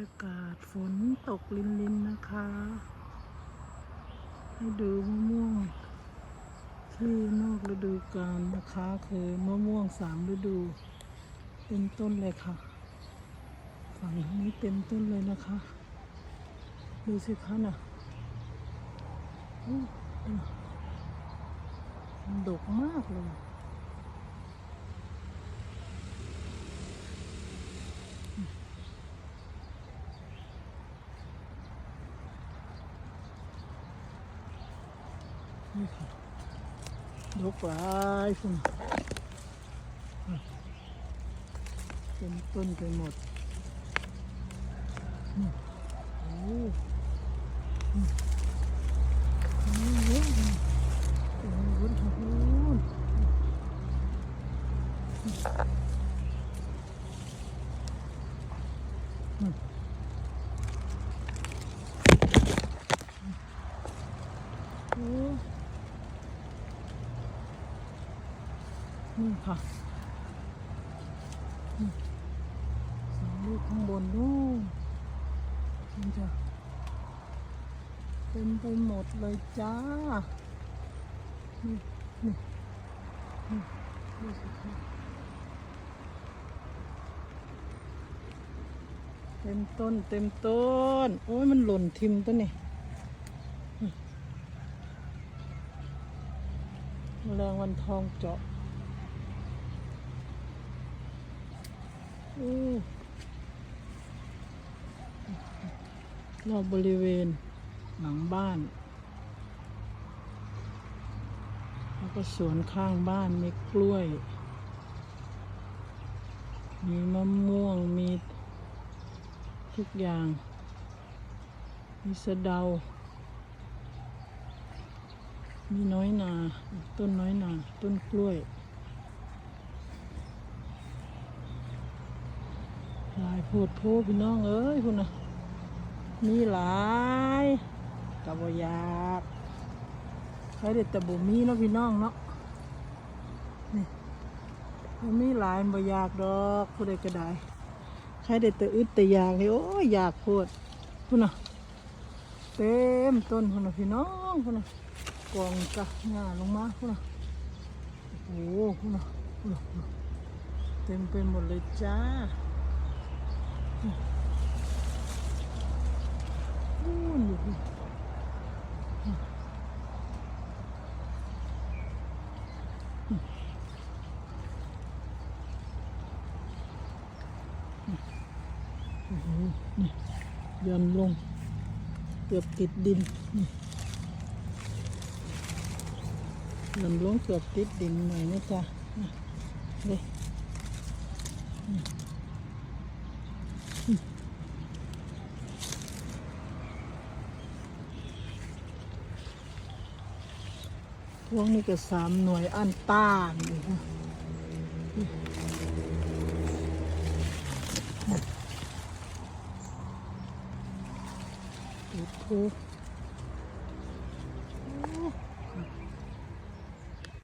อากาศฝนตกลินลินนะคะ ให้ดูมะม่วง ที่นอกฤดูกาลนะคะ คือมะม่วงสามฤดูเต็มต้นเลยค่ะ ฝั่งนี้เต็มต้นเลยนะคะ ดูสิคะน่ะอู้ดูมันดกมากเลย นี่ค่ะดกหลายคุณเต็มต้นไปหมดอ้นี่นี่เยอะเลยโอ้โหโอ้โหอืมโอ้ นี่ค่ะสองลูกข้างบนนู่นมันจะเต็มไปหมดเลยจ้า นี่นี่นี่ดูสิคะเต็มต้นเต็มต้น โอ้ยมันหล่นทิมต้นนี่แมลงวันทองเจาะ รอบบริเวณหลังบ้าน แล้วก็สวนข้างบ้านมีกล้วย มีมะม่วง มีทุกอย่าง มีสะเดา มีน้อยนา ต้นน้อยนา ต้นกล้วย หลายโพดโพพี่น้องเอ้ยคุณนะมีหลายกับอยากใครเด็ดแต่บุมีเนาะพี่น้องเนาะนี่มีหลายบอยากดอกผู้ใดก็ได้ใครเด็ดแต่อึดแต่อยากนี่โอ้ยอยากโพดคุณนะเต็มต้นคุณนะพี่น้องคุณนะกองกะหญ้าลงมาคุณนะโอ้โหคุณนะคุณนะคุณนะเต็มไปหมดเลยจ้า ยู่นี่โอ้โหนี่ย่อนลง เกือบติดดินเย่อนลงเกือบติดดินหน่อยนะจ๊ะอะเลย พวกนี้ก็สามหน่วยอันต้านอีกนะ